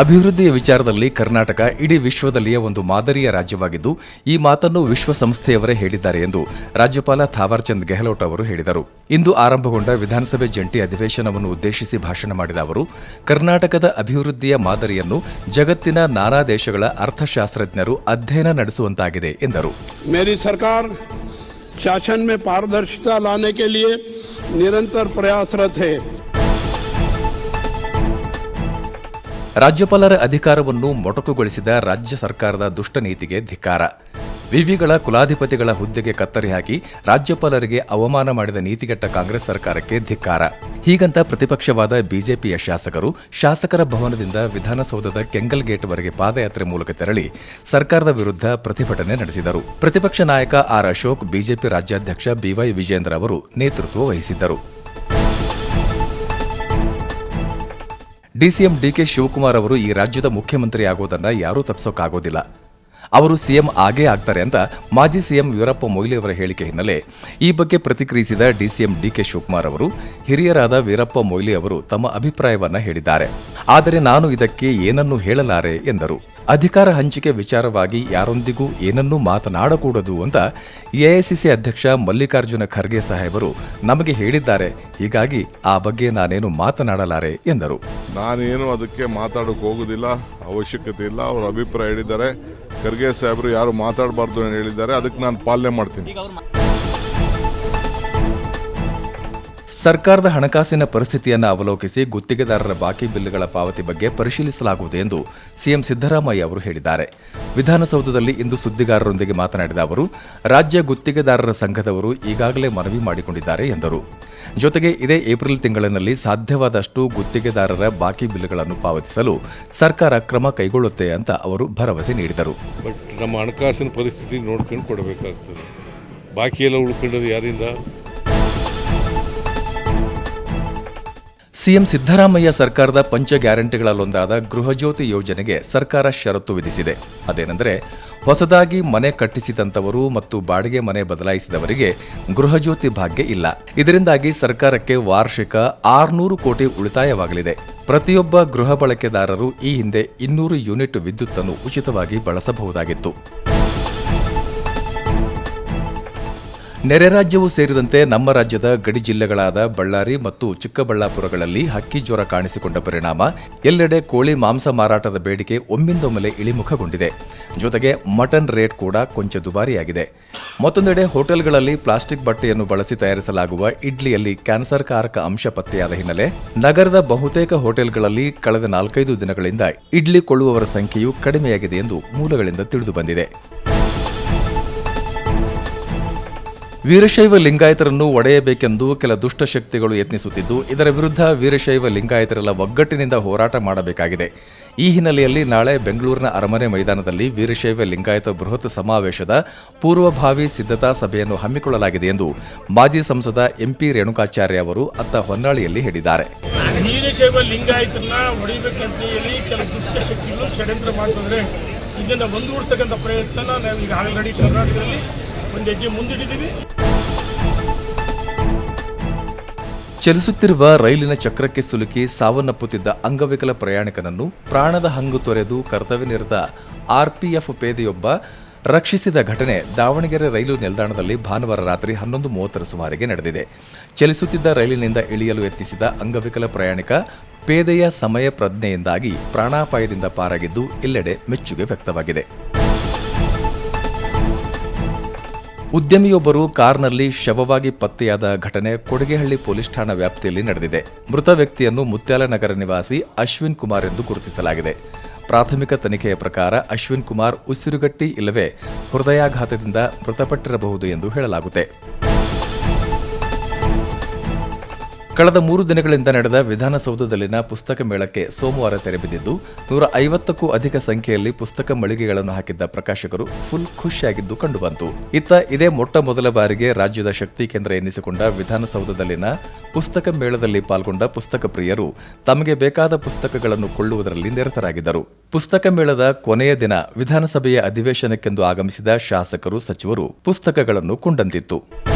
ಅಭಿವೃದ್ಧಿಯ ವಿಚಾರದಲ್ಲಿ ಕರ್ನಾಟಕ ಇಡೀ ವಿಶ್ವದಲ್ಲಿಯೇ ಒಂದು ಮಾದರಿಯ ರಾಜ್ಯವಾಗಿದ್ದು ಈ ಮಾತನ್ನು ವಿಶ್ವಸಂಸ್ಥೆಯವರೇ ಹೇಳಿದ್ದಾರೆ ಎಂದು ರಾಜ್ಯಪಾಲ ಥಾವರ್ಚಂದ್ ಗೆಹ್ಲೋಟ್ ಅವರು ಹೇಳಿದರು ಇಂದು ಆರಂಭಗೊಂಡ ವಿಧಾನಸಭೆ ಜಂಟಿ ಅಧಿವೇಶನವನ್ನು ಉದ್ದೇಶಿಸಿ ಭಾಷಣ ಮಾಡಿದ ಅವರು ಕರ್ನಾಟಕದ ಅಭಿವೃದ್ಧಿಯ ಮಾದರಿಯನ್ನು ಜಗತ್ತಿನ ನಾನಾ ದೇಶಗಳ ಅರ್ಥಶಾಸ್ತ್ರಜ್ಞರು ಅಧ್ಯಯನ ನಡೆಸುವಂತಾಗಿದೆ ಎಂದರು मेरी सरकार शासन में पारदर्शिता लाने के लिए निरंतर प्रयासरत है ರಾಜ್ಯಪಾಲರ ಅಧಿಕಾರವನ್ನು ಮೊಟಕುಗೊಳಿಸಿದ ರಾಜ್ಯ ಸರ್ಕಾರದ ದುಷ್ಟ ನೀತಿಗೆ ಧಿಕ್ಕಾರ. ವಿವಿಗಳ ಕುಲಾಧಿಪತಿಗಳ ಹುದ್ದೆಗೆ ಕತ್ತರಿ ಹಾಕಿ ರಾಜ್ಯಪಾಲರಿಗೆ ಅವಮಾನ ಮಾಡಿದ ನೀತಿಗೆಟ್ಟ ಕಾಂಗ್ರೆಸ್ ಸರ್ಕಾರಕ್ಕೆ ಧಿಕ್ಕಾರ. ಹೀಗಂತ ಪ್ರತಿಪಕ್ಷವಾದ ಬಿಜೆಪಿಯ ಶಾಸಕರು ಶಾಸಕರ ಭವನದಿಂದ ವಿಧಾನಸೌಧದ ಕೆಂಗಲ್ ಗೇಟ್ವರೆಗೆ ಪಾದಯಾತ್ರೆ ಮೂಲಕ ತೆರಳಿ ಸರ್ಕಾರದ ವಿರುದ್ಧ ಪ್ರತಿಭಟನೆ ನಡೆಸಿದರು. ಪ್ರತಿಪಕ್ಷ ನಾಯಕ ಆರ್ ಅಶೋಕ್, ಬಿಜೆಪಿ ರಾಜ್ಯಾಧ್ಯಕ್ಷ ಬಿವೈ ವಿಜೇಂದ್ರ ಅವರು ನೇತೃತ್ವ ವಹಿಸಿದ್ದರು. ಡಿಸಿಎಂ ಡಿಕೆ ಶಿವಕುಮಾರ್ ಅವರು ಈ ರಾಜ್ಯದ ಮುಖ್ಯಮಂತ್ರಿ ಆಗೋದನ್ನ ಯಾರೂ ತಪ್ಪಿಸೋಕ್ಕಾಗೋದಿಲ್ಲ ಅವರು ಸಿಎಂ ಆಗೇ ಆಗ್ತಾರೆ ಅಂತ ಮಾಜಿ ಸಿಎಂ ವೀರಪ್ಪ ಮೊಯ್ಲಿ ಅವರ ಹೇಳಿಕೆ ಹಿನ್ನೆಲೆ ಈ ಬಗ್ಗೆ ಪ್ರತಿಕ್ರಿಯಿಸಿದ ಡಿಸಿಎಂ ಡಿಕೆ ಶಿವಕುಮಾರ್ ಅವರು, ಹಿರಿಯರಾದ ವೀರಪ್ಪ ಮೊಯ್ಲಿ ಅವರು ತಮ್ಮ ಅಭಿಪ್ರಾಯವನ್ನ ಹೇಳಿದ್ದಾರೆ. ಆದರೆ ನಾನು ಇದಕ್ಕೆ ಏನನ್ನೂ ಹೇಳಲಾರೆ ಎಂದರು. ಅಧಿಕಾರ ಹಂಚಿಕೆ ವಿಚಾರವಾಗಿ ಯಾರೊಂದಿಗೂ ಏನನ್ನೂ ಮಾತನಾಡಕೂಡದು ಅಂತ ಎಐಸಿಸಿ ಅಧ್ಯಕ್ಷ ಮಲ್ಲಿಕಾರ್ಜುನ ಖರ್ಗೆ ಸಾಹೇಬರು ನಮಗೆ ಹೇಳಿದ್ದಾರೆ. ಹೀಗಾಗಿ ಆ ಬಗ್ಗೆ ನಾನೇನು ಮಾತನಾಡಲಾರೆ ಎಂದರು. ನಾನೇನು ಅದಕ್ಕೆ ಮಾತಾಡೋಕೆ ಹೋಗೋದಿಲ್ಲ, ಅವಶ್ಯಕತೆ ಇಲ್ಲ, ಅವರು ಅಭಿಪ್ರಾಯ ಹೇಳಿದ್ದಾರೆ. ಖರ್ಗೆ ಸಾಹೇಬರು ಯಾರು ಮಾತಾಡಬಾರ್ದು ಹೇಳಿದ್ದಾರೆ, ಅದಕ್ಕೆ ನಾನು ಪಾಲನೆ ಮಾಡ್ತೀನಿ. ಸರ್ಕಾರದ ಹಣಕಾಸಿನ ಪರಿಸ್ಥಿತಿಯನ್ನು ಅವಲೋಕಿಸಿ ಗುತ್ತಿಗೆದಾರರ ಬಾಕಿ ಬಿಲ್ಗಳ ಪಾವತಿ ಬಗ್ಗೆ ಪರಿಶೀಲಿಸಲಾಗುವುದು ಎಂದು ಸಿಎಂ ಸಿದ್ದರಾಮಯ್ಯ ಅವರು ಹೇಳಿದ್ದಾರೆ. ವಿಧಾನಸೌಧದಲ್ಲಿ ಇಂದು ಸುದ್ದಿಗಾರರೊಂದಿಗೆ ಮಾತನಾಡಿದ ಅವರು, ರಾಜ್ಯ ಗುತ್ತಿಗೆದಾರರ ಸಂಘದವರು ಈಗಾಗಲೇ ಮನವಿ ಮಾಡಿಕೊಂಡಿದ್ದಾರೆ ಎಂದರು. ಜೊತೆಗೆ ಇದೇ ಏಪ್ರಿಲ್ ತಿಂಗಳಿನಲ್ಲಿ ಸಾಧ್ಯವಾದಷ್ಟು ಗುತ್ತಿಗೆದಾರರ ಬಾಕಿ ಬಿಲ್ಗಳನ್ನು ಪಾವತಿಸಲು ಸರ್ಕಾರ ಕ್ರಮ ಕೈಗೊಳ್ಳುತ್ತೆ ಅಂತ ಅವರು ಭರವಸೆ ನೀಡಿದರು. ಬಟ್ ನಮ್ಮ ಹಣಕಾಸಿನ ಪರಿಸ್ಥಿತಿ ನೋಡ್ಕೊಂಡು ಕೊಡಬೇಕಾಗ್ತದೆ. ಬಾಕಿ ಎಲ್ಲ ಯಾರಿಂದ? ಸಿಎಂ ಸಿದ್ದರಾಮಯ್ಯ ಸರ್ಕಾರದ ಪಂಚ ಗ್ಯಾರಂಟಿಗಳಲ್ಲೊಂದಾದ ಗೃಹಜ್ಯೋತಿ ಯೋಜನೆಗೆ ಸರ್ಕಾರ ಷರತ್ತು ವಿಧಿಸಿದೆ. ಅದೇನೆಂದರೆ, ಹೊಸದಾಗಿ ಮನೆ ಕಟ್ಟಿಸಿದಂಥವರು ಮತ್ತು ಬಾಡಿಗೆ ಮನೆ ಬದಲಾಯಿಸಿದವರಿಗೆ ಗೃಹಜ್ಯೋತಿ ಭಾಗ್ಯ ಇಲ್ಲ. ಇದರಿಂದಾಗಿ ಸರ್ಕಾರಕ್ಕೆ ವಾರ್ಷಿಕ ಆರುನೂರು ಕೋಟಿ ಉಳಿತಾಯವಾಗಲಿದೆ. ಪ್ರತಿಯೊಬ್ಬ ಗೃಹ ಬಳಕೆದಾರರು ಈ ಹಿಂದೆ ಇನ್ನೂರು ಯೂನಿಟ್ ವಿದ್ಯುತ್ತನ್ನು ಉಚಿತವಾಗಿ ಬಳಸಬಹುದಾಗಿತ್ತು. ನೆರೆ ರಾಜ್ಯವೂ ಸೇರಿದಂತೆ ನಮ್ಮ ರಾಜ್ಯದ ಗಡಿ ಜಿಲ್ಲೆಗಳಾದ ಬಳ್ಳಾರಿ ಮತ್ತು ಚಿಕ್ಕಬಳ್ಳಾಪುರಗಳಲ್ಲಿ ಹಕ್ಕಿ ಜ್ವರ ಕಾಣಿಸಿಕೊಂಡ ಪರಿಣಾಮ. ಎಲ್ಲೆಡೆ ಕೋಳಿ ಮಾಂಸ ಮಾರಾಟದ ಬೇಡಿಕೆ ಒಮ್ಮಿಂದೊಮ್ಮೆಲೆ ಇಳಿಮುಖಗೊಂಡಿದೆ. ಜೊತೆಗೆ ಮಟನ್ ರೇಟ್ ಕೂಡ ಕೊಂಚ ದುಬಾರಿಯಾಗಿದೆ. ಮತ್ತೊಂದೆಡೆ ಹೋಟೆಲ್ಗಳಲ್ಲಿ ಪ್ಲಾಸ್ಟಿಕ್ ಬಟ್ಟೆಯನ್ನು ಬಳಸಿ ತಯಾರಿಸಲಾಗುವ ಇಡ್ಲಿಯಲ್ಲಿ ಕ್ಯಾನ್ಸರ್ ಕಾರಕ ಅಂಶ ಪತ್ತೆಯಾದ ಹಿನ್ನೆಲೆ ನಗರದ ಬಹುತೇಕ ಹೋಟೆಲ್ಗಳಲ್ಲಿ ಕಳೆದ ನಾಲ್ಕೈದು ದಿನಗಳಿಂದ ಇಡ್ಲಿ ಕೊಳ್ಳುವವರ ಸಂಖ್ಯೆಯು ಕಡಿಮೆಯಾಗಿದೆ ಎಂದು ಮೂಲಗಳಿಂದ ತಿಳಿದುಬಂದಿದೆ ವೀರಶೈವ ಲಿಂಗಾಯತರನ್ನು ಒಡೆಯಬೇಕೆಂದು ಕೆಲ ದುಷ್ಟಶಕ್ತಿಗಳು ಯತ್ನಿಸುತ್ತಿದ್ದು, ಇದರ ವಿರುದ್ಧ ವೀರಶೈವ ಲಿಂಗಾಯತರೆಲ್ಲ ಒಗ್ಗಟ್ಟಿನಿಂದ ಹೋರಾಟ ಮಾಡಬೇಕಾಗಿದೆ. ಈ ಹಿನ್ನೆಲೆಯಲ್ಲಿ ನಾಳೆ ಬೆಂಗಳೂರಿನ ಅರಮನೆ ಮೈದಾನದಲ್ಲಿ ವೀರಶೈವ ಲಿಂಗಾಯತ ಬೃಹತ್ ಸಮಾವೇಶದ ಪೂರ್ವಭಾವಿ ಸಿದ್ಧತಾ ಸಭೆಯನ್ನು ಹಮ್ಮಿಕೊಳ್ಳಲಾಗಿದೆ ಎಂದು ಮಾಜಿ ಸಂಸದ ಎಂಪಿ ರೇಣುಕಾಚಾರ್ಯ ಅವರು ಅತ್ತ ಹೊನ್ನಾಳಿಯಲ್ಲಿ ಹೇಳಿದ್ದಾರೆ. ವೀರಶೈವ ಲಿಂಗಾಯತರನ್ನ ಹೊಡಿಬೇಕಂತ ಹೇಳಿ ಕೆಲ ದುಷ್ಟಶಕ್ತಿಗಳು ಷಡ್ಯಂತ್ರ ಇದನ್ನು ಮುಂದೂಡ್ತಕ್ಕಂಥ ಪ್ರಯತ್ನ ನಾವು ಈಗ ಆಲ್ರೆಡಿ ಕರ್ನಾಟಕದಲ್ಲಿ ಚಲಿಸುತ್ತಿರುವ ರೈಲಿನ ಚಕ್ರಕ್ಕೆ ಸಿಲುಕಿ ಸಾವನ್ನಪ್ಪುತ್ತಿದ್ದ ಅಂಗವಿಕಲ ಪ್ರಯಾಣಿಕನನ್ನು ಪ್ರಾಣದ ಹಂಗು ತೊರೆದು ಕರ್ತವ್ಯ ನಿರತ ಆರ್ಪಿಎಫ್ ಪೇದೆಯೊಬ್ಬ ರಕ್ಷಿಸಿದ ಘಟನೆ ದಾವಣಗೆರೆ ರೈಲು ನಿಲ್ದಾಣದಲ್ಲಿ ಭಾನುವಾರ ರಾತ್ರಿ ಹನ್ನೊಂದು ಮೂವತ್ತರ ಸುಮಾರಿಗೆ ನಡೆದಿದೆ. ಚಲಿಸುತ್ತಿದ್ದ ರೈಲಿನಿಂದ ಇಳಿಯಲು ಯತ್ನಿಸಿದ ಅಂಗವಿಕಲ ಪ್ರಯಾಣಿಕ ಪೇದೆಯ ಸಮಯ ಪ್ರಜ್ಞೆಯಿಂದಾಗಿ ಪ್ರಾಣಾಪಾಯದಿಂದ ಪಾರಾಗಿದ್ದು ಎಲ್ಲೆಡೆ ಮೆಚ್ಚುಗೆ ವ್ಯಕ್ತವಾಗಿದೆ. ಉದ್ಯಮಿಯೊಬ್ಬರು ಕಾರ್ನಲ್ಲಿ ಶವವಾಗಿ ಪತ್ತೆಯಾದ ಘಟನೆ ಕೊಡಗೇಹಳ್ಳಿ ಪೊಲೀಸ್ ಠಾಣಾ ವ್ಯಾಪ್ತಿಯಲ್ಲಿ ನಡೆದಿದೆ. ಮೃತ ವ್ಯಕ್ತಿಯನ್ನು ಮುತ್ಯಾಲನಗರ ನಿವಾಸಿ ಅಶ್ವಿನ್ ಕುಮಾರ್ ಎಂದು ಗುರುತಿಸಲಾಗಿದೆ. ಪ್ರಾಥಮಿಕ ತನಿಖೆಯ ಪ್ರಕಾರ ಅಶ್ವಿನ್ ಕುಮಾರ್ ಉಸಿರುಗಟ್ಟಿ ಇಲ್ಲವೇ ಹೃದಯಾಘಾತದಿಂದ ಮೃತಪಟ್ಟಿರಬಹುದು ಎಂದು ಹೇಳಲಾಗುತ್ತೆ. ಕಳೆದ ಮೂರು ದಿನಗಳಿಂದ ನಡೆದ ವಿಧಾನಸೌಧದಲ್ಲಿನ ಪುಸ್ತಕ ಮೇಳಕ್ಕೆ ಸೋಮವಾರ ತೆರೆಬಿದ್ದಿದ್ದು ನೂರ ಐವತ್ತಕ್ಕೂ ಅಧಿಕ ಸಂಖ್ಯೆಯಲ್ಲಿ ಪುಸ್ತಕ ಮಳಿಗೆಗಳನ್ನು ಹಾಕಿದ್ದ ಪ್ರಕಾಶಕರು ಫುಲ್ ಖುಷಿಯಾಗಿದ್ದು ಕಂಡುಬಂತು. ಇತ್ತ ಇದೇ ಮೊಟ್ಟ ಮೊದಲ ಬಾರಿಗೆ ರಾಜ್ಯದ ಶಕ್ತಿ ಕೇಂದ್ರ ಎನ್ನಿಸಿಕೊಂಡ ವಿಧಾನಸೌಧದಲ್ಲಿನ ಪುಸ್ತಕ ಮೇಳದಲ್ಲಿ ಪಾಲ್ಗೊಂಡ ಪುಸ್ತಕ ಪ್ರಿಯರು ತಮಗೆ ಬೇಕಾದ ಪುಸ್ತಕಗಳನ್ನು ಕೊಳ್ಳುವುದರಲ್ಲಿ ನಿರತರಾಗಿದ್ದರು. ಪುಸ್ತಕ ಮೇಳದ ಕೊನೆಯ ದಿನ ವಿಧಾನಸಭೆಯ ಅಧಿವೇಶನಕ್ಕೆಂದು ಆಗಮಿಸಿದ ಶಾಸಕರು, ಸಚಿವರು ಪುಸ್ತಕಗಳನ್ನು ಕೊಂಡಂತಿತ್ತು.